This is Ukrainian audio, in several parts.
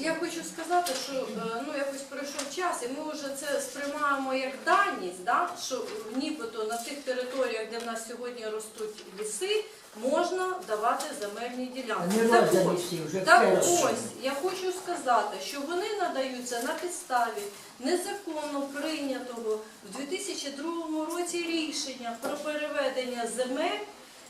Я хочу сказати, що е, ну якось пройшов час, і ми вже це сприймаємо як даність, да? що нібито на тих територіях, де в нас сьогодні ростуть ліси, можна давати земельні ділянки. Не Так ось, вже так ось, я хочу сказати, що вони надаються на підставі незаконно прийнятого в 2002 році рішення про переведення земель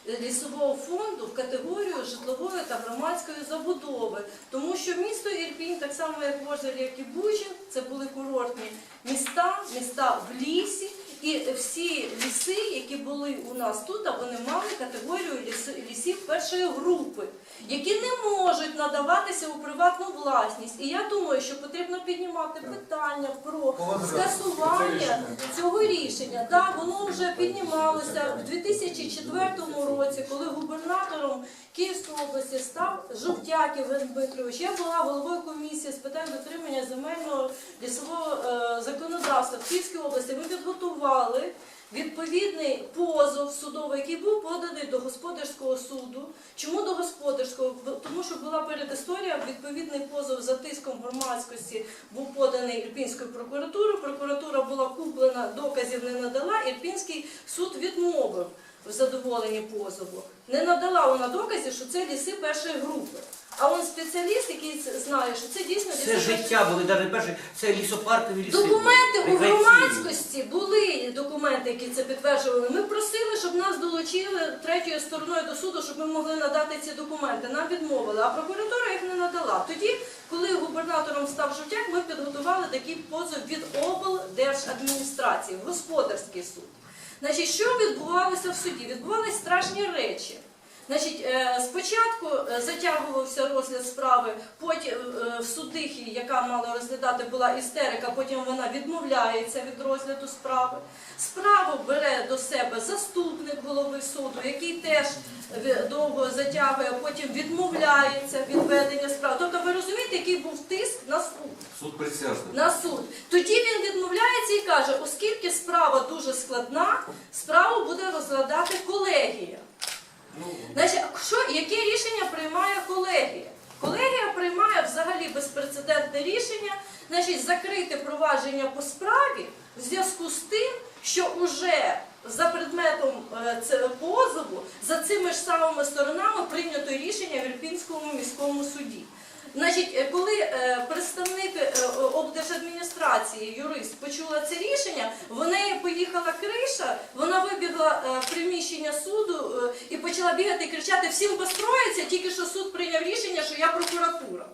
лісового фонду в категорію житлової та громадської забудови, тому що місто Ірпінь, так само як Ворзель, як і Бучин, це були курортні міста, міста в лісі, і всі ліси, які були у нас тут, вони мали категорію лісів першої групи, які не можуть надаватися у приватну власність. І я думаю, що потрібно піднімати питання про скасування цього рішення. Так, воно вже піднімалося в 2004 році, коли губернатором Київської області став Жовтяк Євген Дмитрович. Я була головою комісії з питань дотримання земельного лісового законодавства в Київській області. Ми підготували відповідний позов судовий, який був поданий до господарського суду. Чому до господарського? Тому що була передісторія, відповідний позов за тиском громадськості був поданий Ірпінською прокуратурою. Прокуратура була куплена, доказів не надала. Ірпінський суд відмовив в задоволенні позову. Не надала вона доказів, що це ліси першої групи. А он спеціаліст, який це знає, що це дійсно ліси Це першої життя були навіть перші, це лісопаркові ліси. Документи у рекреаційні. громадськості були документи, які це підтверджували. Ми просили, щоб нас долучили третьою стороною до суду, щоб ми могли надати ці документи. Нам відмовили, а прокуратура їх не надала. Тоді, коли губернатором став Жовтяк, ми підготували такий позов від облдержадміністрації, в господарський суд. Значить, що відбувалося в суді? Відбувалися страшні речі. Значить, е, спочатку е, затягувався розгляд справи, потім е, в судихі, яка мала розглядати, була істерика, потім вона відмовляється від розгляду справи. Справу бере до себе заступник голови суду, який теж довго затягує, потім відмовляється від ведення справи. Тобто ви розумієте, який був тиск на суд? Суд присяжний. на суд. Тоді він відмовляється і каже, оскільки справа дуже складна, справу буде розглядати колегія. Значить, що, яке рішення приймає колегія? Колегія приймає взагалі безпрецедентне рішення, значить, закрити провадження по справі в зв'язку з тим, що вже за предметом е, позову, за цими ж самими сторонами прийнято рішення в Ірпінському міському суді. Значить, е, коли е, представник е, облдержадміністрації, юрист, почула це рішення, в неї поїхала криша, вона вибігла в приміщення суду і почала бігати і кричати: всім построїться, тільки що суд прийняв рішення, що я прокуратура.